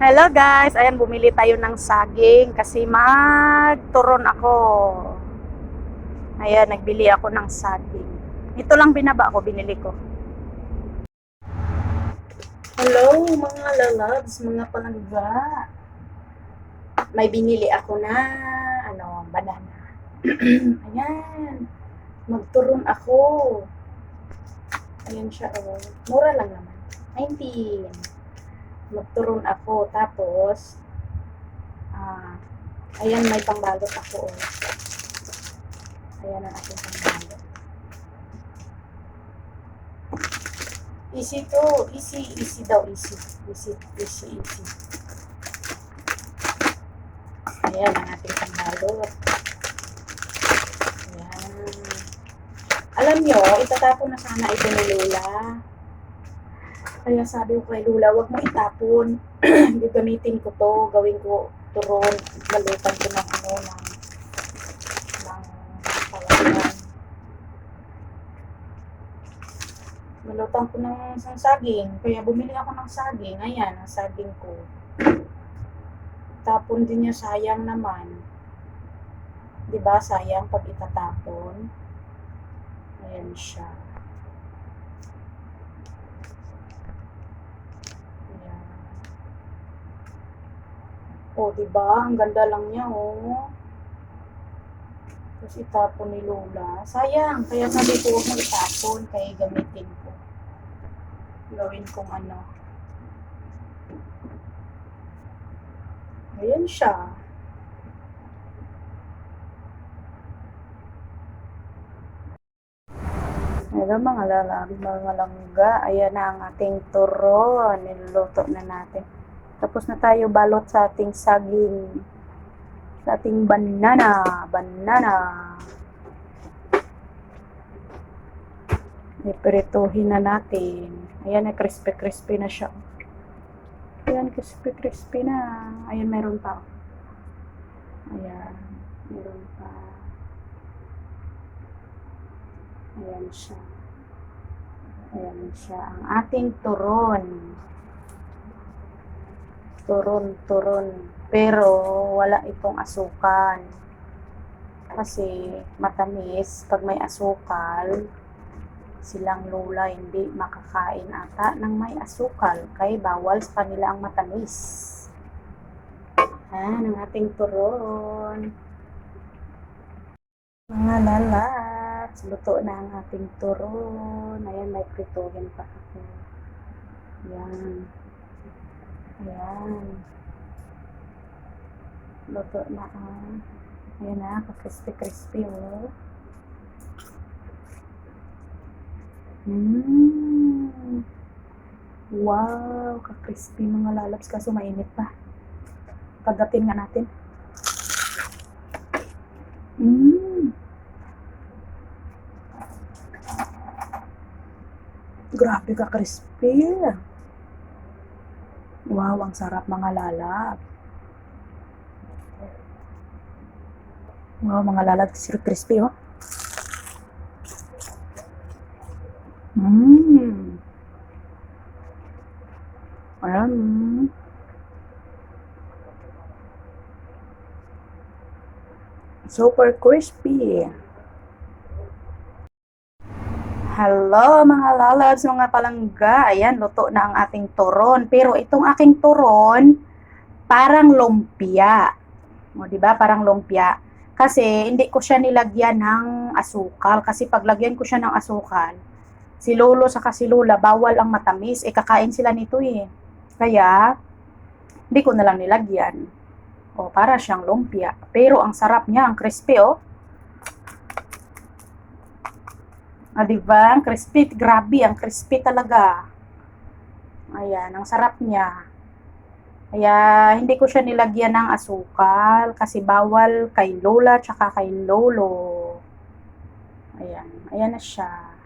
Hello guys, ayan bumili tayo ng saging kasi magturon ako. Ayan, nagbili ako ng saging. Ito lang binaba ko, binili ko. Hello mga lalabs, mga palangga. May binili ako na ano, banana. ayan. Magturon ako. Ayan siya, oh. Mura lang naman. 19 magturon ako. Tapos, ah, ayan, may pangbalot ako. Oh. Ayan ang aking pangbalot. Easy to. Easy, easy daw. Easy. Easy, easy, easy. Ayan ang ating pangbalot. Ayan. Alam nyo, itatapon na sana ito ni Lola. Kaya sabi ko kay Lula, wag mo itapon. Gagamitin ko to, gawin ko turon, balutan ko ng ano, ng, ng ko ng isang saging. Kaya bumili ako ng saging. Ayan, ang saging ko. Tapon din niya, sayang naman. 'Di ba sayang pag itatapon. Ayan siya. Ayan. Oh, di ba? Ang ganda lang niya, oh. Tapos itapon ni Lola. Sayang. Kaya sabi ko, huwag mo itapon. Kaya gamitin ko. Gawin kong ano. Ayan siya. Hello mga lalaki, mga langga. Ayan na ang ating turon. Niluluto na natin. Tapos na tayo balot sa ating saging. Sa ating banana. Banana. Iprituhin na natin. Ayan na, crispy-crispy na siya. Ayan, crispy-crispy na. Ayan, meron pa. Ayan, meron pa. Ayan siya. Ayan siya. Ang ating turon. Turon, turon. Pero wala itong asukal. Kasi matamis. Pag may asukal, silang lula hindi makakain ata ng may asukal. Kaya bawal sa kanila ang matamis. Ayan ang ating turon. Mga lalats, luto na ang ating turon. Ayan, may prituhin pa ako. Ayan. Ayan. Luto na ang. Ayan na, ka-crispy-crispy oh. Mmm. Wow, ka-crispy mga lalabs. Kaso mainit pa. Pagdating nga natin. Mmm. Grabe ka crispy. Wow, ang sarap mga lalab. Wow, mga lalab crispy oh. Mmm. Ayan. Super crispy. Hello mga lalabs, mga palangga. Ayan, luto na ang ating turon. Pero itong aking turon, parang lumpia. O, di ba? Parang lumpia. Kasi hindi ko siya nilagyan ng asukal. Kasi pag lagyan ko siya ng asukal, si Lolo sa si Lola, bawal ang matamis. Eh, kakain sila nito eh. Kaya, hindi ko na lang nilagyan. O, para siyang lumpia. Pero ang sarap niya, ang crispy, oh. Ah, di ba? Ang crispy, grabe, ang crispy talaga. Ayan, ang sarap niya. Kaya, hindi ko siya nilagyan ng asukal kasi bawal kay Lola tsaka kay Lolo. Ayan, ayan na siya.